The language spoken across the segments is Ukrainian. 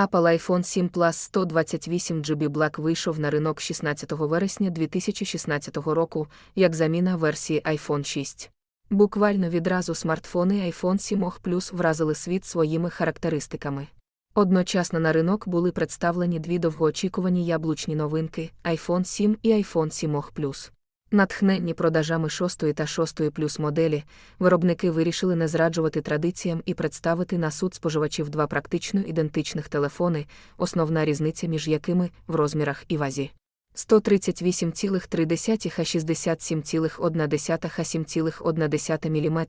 Apple iPhone 7 Plus 128 GB Black вийшов на ринок 16 вересня 2016 року як заміна версії iPhone 6. Буквально відразу смартфони iPhone 7 Plus вразили світ своїми характеристиками. Одночасно на ринок були представлені дві довгоочікувані яблучні новинки iPhone 7 і iPhone 7 Plus. Натхненні продажами 6 та 6 Plus моделі, виробники вирішили не зраджувати традиціям і представити на суд споживачів два практично ідентичних телефони, основна різниця між якими в розмірах і вазі. 138,3 а 67,1 а 7,1 мм,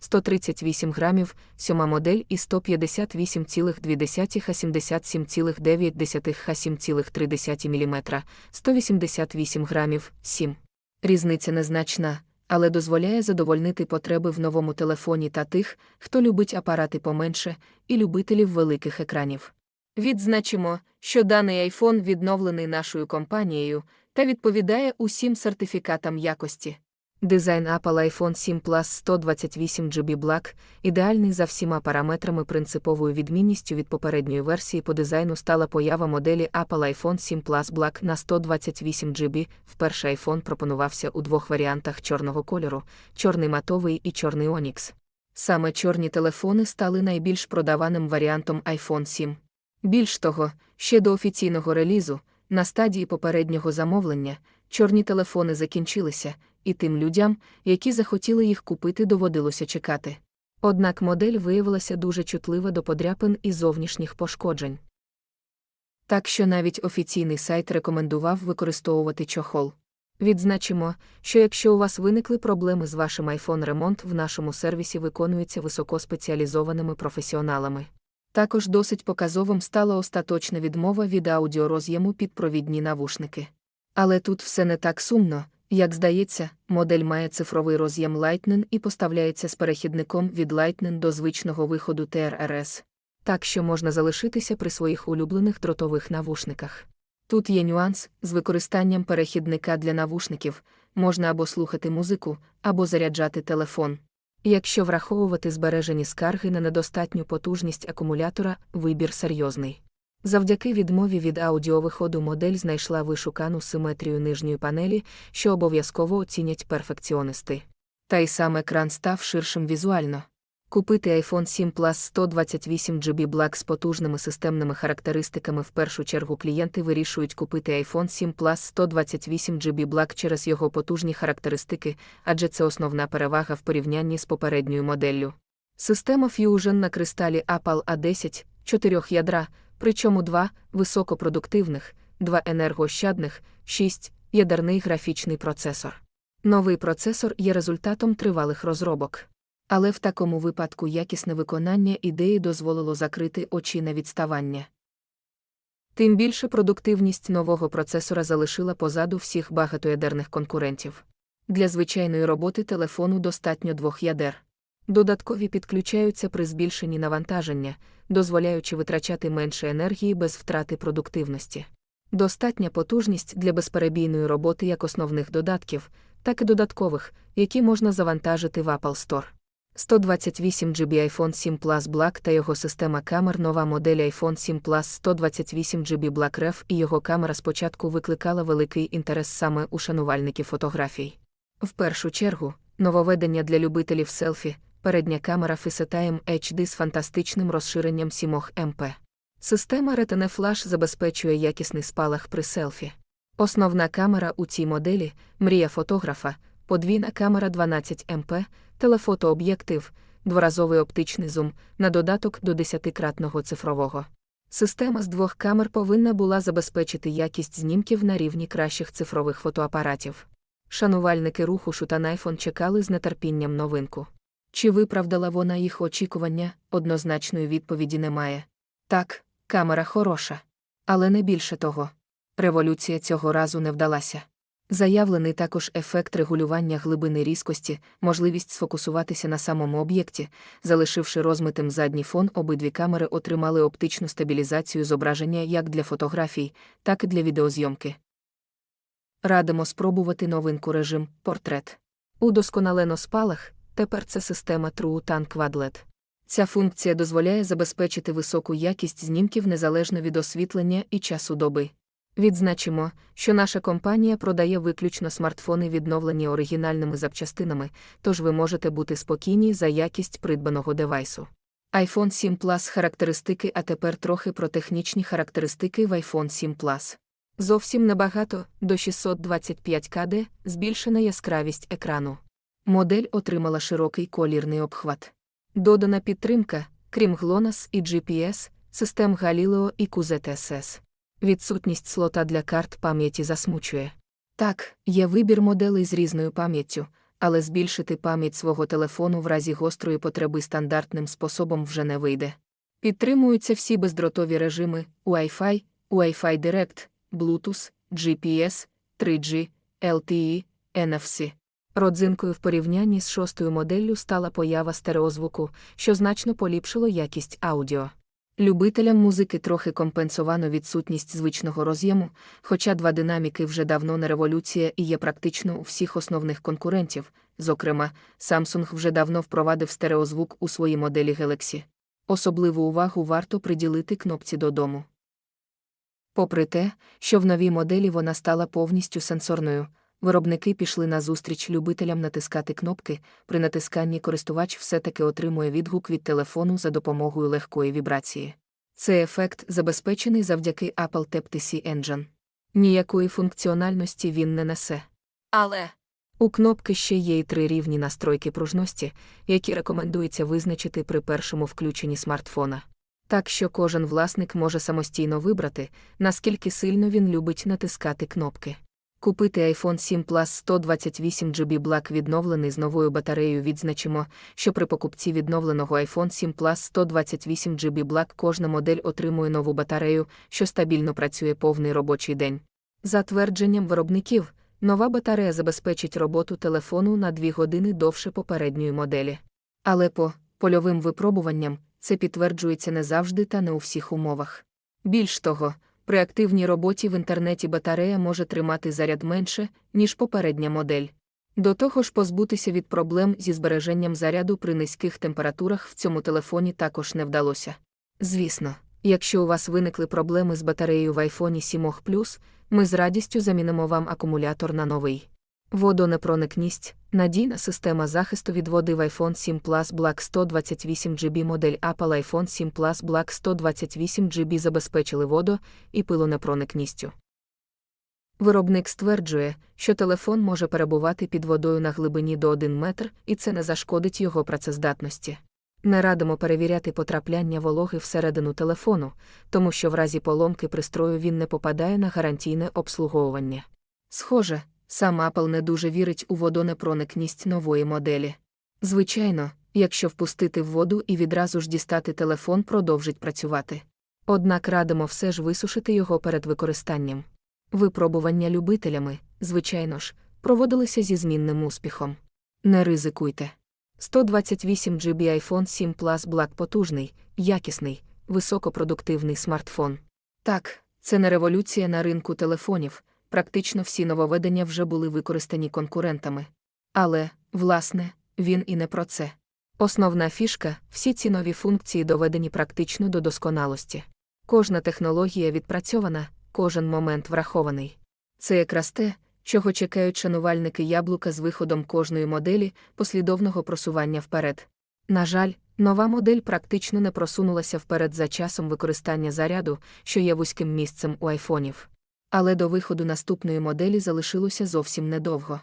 138 грамів, сьома модель і 158,2 а 77,9 а 7,3 мм, 188 грамів, 7. Різниця незначна, але дозволяє задовольнити потреби в новому телефоні та тих, хто любить апарати поменше, і любителів великих екранів. Відзначимо, що даний iPhone відновлений нашою компанією та відповідає усім сертифікатам якості. Дизайн Apple iPhone 7 Plus 128 GB Black ідеальний за всіма параметрами принциповою відмінністю від попередньої версії по дизайну стала поява моделі Apple iPhone 7 Plus Black на 128 GB. Вперше iPhone пропонувався у двох варіантах чорного кольору: чорний матовий і чорний Onyx. Саме чорні телефони стали найбільш продаваним варіантом iPhone 7. Більш того, ще до офіційного релізу, на стадії попереднього замовлення, чорні телефони закінчилися, і тим людям, які захотіли їх купити, доводилося чекати. Однак модель виявилася дуже чутлива до подряпин і зовнішніх пошкоджень. Так що навіть офіційний сайт рекомендував використовувати чохол. Відзначимо, що якщо у вас виникли проблеми з вашим iPhone ремонт в нашому сервісі виконується високоспеціалізованими професіоналами. Також досить показовим стала остаточна відмова від аудіороз'єму під провідні навушники. Але тут все не так сумно, як здається, модель має цифровий роз'єм Lightning і поставляється з перехідником від Lightning до звичного виходу TRRS. Так що можна залишитися при своїх улюблених дротових навушниках. Тут є нюанс з використанням перехідника для навушників, можна або слухати музику, або заряджати телефон. Якщо враховувати збережені скарги на недостатню потужність акумулятора, вибір серйозний. Завдяки відмові від аудіовиходу модель знайшла вишукану симетрію нижньої панелі, що обов'язково оцінять перфекціонисти. Та й сам екран став ширшим візуально. Купити iPhone 7 Plus 128 GB Black з потужними системними характеристиками в першу чергу клієнти вирішують купити iPhone 7 Plus 128 GB Black через його потужні характеристики, адже це основна перевага в порівнянні з попередньою моделлю. Система Fusion на кристалі Apple A10, 4 ядра, причому два високопродуктивних, два енергоощадних, 6 ядерний графічний процесор. Новий процесор є результатом тривалих розробок. Але в такому випадку якісне виконання ідеї дозволило закрити очі на відставання. Тим більше продуктивність нового процесора залишила позаду всіх багатоядерних конкурентів. Для звичайної роботи телефону достатньо двох ядер. Додаткові підключаються при збільшенні навантаження, дозволяючи витрачати менше енергії без втрати продуктивності. Достатня потужність для безперебійної роботи як основних додатків, так і додаткових, які можна завантажити в Apple Store. 128 GB iPhone 7 Plus Black та його система камер нова модель iPhone 7 Plus 128 GB Black Ref і його камера спочатку викликала великий інтерес саме у шанувальників фотографій. В першу чергу, нововведення для любителів селфі, передня камера FaceTime HD з фантастичним розширенням 7 МП. Система Retina Flash забезпечує якісний спалах при селфі. Основна камера у цій моделі мрія фотографа, подвійна камера 12 МП, телефотооб'єктив, дворазовий оптичний зум, на додаток до 10-кратного цифрового. Система з двох камер повинна була забезпечити якість знімків на рівні кращих цифрових фотоапаратів. Шанувальники руху Шутанайфон чекали з нетерпінням новинку. Чи виправдала вона їх очікування, однозначної відповіді немає. Так, камера хороша. Але не більше того. Революція цього разу не вдалася. Заявлений також ефект регулювання глибини різкості, можливість сфокусуватися на самому об'єкті, залишивши розмитим задній фон, обидві камери отримали оптичну стабілізацію зображення як для фотографій, так і для відеозйомки. Радимо спробувати новинку режим портрет. Удосконалено спалах, тепер це система True Tank Quadlet. Ця функція дозволяє забезпечити високу якість знімків незалежно від освітлення і часу доби. Відзначимо, що наша компанія продає виключно смартфони, відновлені оригінальними запчастинами, тож ви можете бути спокійні за якість придбаного девайсу. iPhone 7 Plus характеристики, а тепер трохи про технічні характеристики в iPhone 7 Plus. Зовсім небагато до 625 кд, збільшена яскравість екрану. Модель отримала широкий колірний обхват. Додана підтримка, крім GLONASS і GPS, систем Galileo і QZSS. Відсутність слота для карт пам'яті засмучує. Так, є вибір моделей з різною пам'яттю, але збільшити пам'ять свого телефону в разі гострої потреби стандартним способом вже не вийде. Підтримуються всі бездротові режими Wi-Fi, Wi-Fi Direct, Bluetooth, GPS, 3G, LTE, NFC. Родзинкою в порівнянні з шостою моделлю стала поява стереозвуку, що значно поліпшило якість аудіо. Любителям музики трохи компенсовано відсутність звичного роз'єму, хоча два динаміки вже давно не революція і є практично у всіх основних конкурентів. Зокрема, Samsung вже давно впровадив стереозвук у свої моделі Galaxy. Особливу увагу варто приділити кнопці додому. Попри те, що в новій моделі вона стала повністю сенсорною, виробники пішли на зустріч любителям натискати кнопки, при натисканні користувач все-таки отримує відгук від телефону за допомогою легкої вібрації. Цей ефект забезпечений завдяки Apple Taptic Engine. Ніякої функціональності він не несе. Але у кнопки ще є й три рівні настройки пружності, які рекомендується визначити при першому включенні смартфона. Так що кожен власник може самостійно вибрати, наскільки сильно він любить натискати кнопки. Купити iPhone 7 Plus 128 GB Black відновлений з новою батареєю відзначимо, що при покупці відновленого iPhone 7 Plus 128 GB Black кожна модель отримує нову батарею, що стабільно працює повний робочий день. За твердженням виробників, нова батарея забезпечить роботу телефону на 2 години довше попередньої моделі. Але по польовим випробуванням це підтверджується не завжди та не у всіх умовах. Більш того, при активній роботі в інтернеті батарея може тримати заряд менше, ніж попередня модель. До того ж, позбутися від проблем зі збереженням заряду при низьких температурах в цьому телефоні також не вдалося. Звісно, якщо у вас виникли проблеми з батареєю в iPhone 7 Plus, ми з радістю замінимо вам акумулятор на новий. Водонепроникність, надійна система захисту від води в iPhone 7 Plus Black 128 GB модель Apple iPhone 7 Plus Black 128 GB забезпечили водо і пилонепроникністю. Виробник стверджує, що телефон може перебувати під водою на глибині до 1 метр, і це не зашкодить його працездатності. Не радимо перевіряти потрапляння вологи всередину телефону, тому що в разі поломки пристрою він не попадає на гарантійне обслуговування. Схоже, сам Apple не дуже вірить у водонепроникність нової моделі. Звичайно, якщо впустити в воду і відразу ж дістати телефон продовжить працювати. Однак радимо все ж висушити його перед використанням. Випробування любителями, звичайно ж, проводилися зі змінним успіхом. Не ризикуйте. 128 GB iPhone 7 Plus Black потужний, якісний, високопродуктивний смартфон. Так, це не революція на ринку телефонів, практично всі нововведення вже були використані конкурентами. Але, власне, він і не про це. Основна фішка всі ці нові функції доведені практично до досконалості. Кожна технологія відпрацьована, кожен момент врахований. Це якраз те, чого чекають шанувальники яблука з виходом кожної моделі послідовного просування вперед. На жаль, нова модель практично не просунулася вперед за часом використання заряду, що є вузьким місцем у айфонів. Але до виходу наступної моделі залишилося зовсім недовго.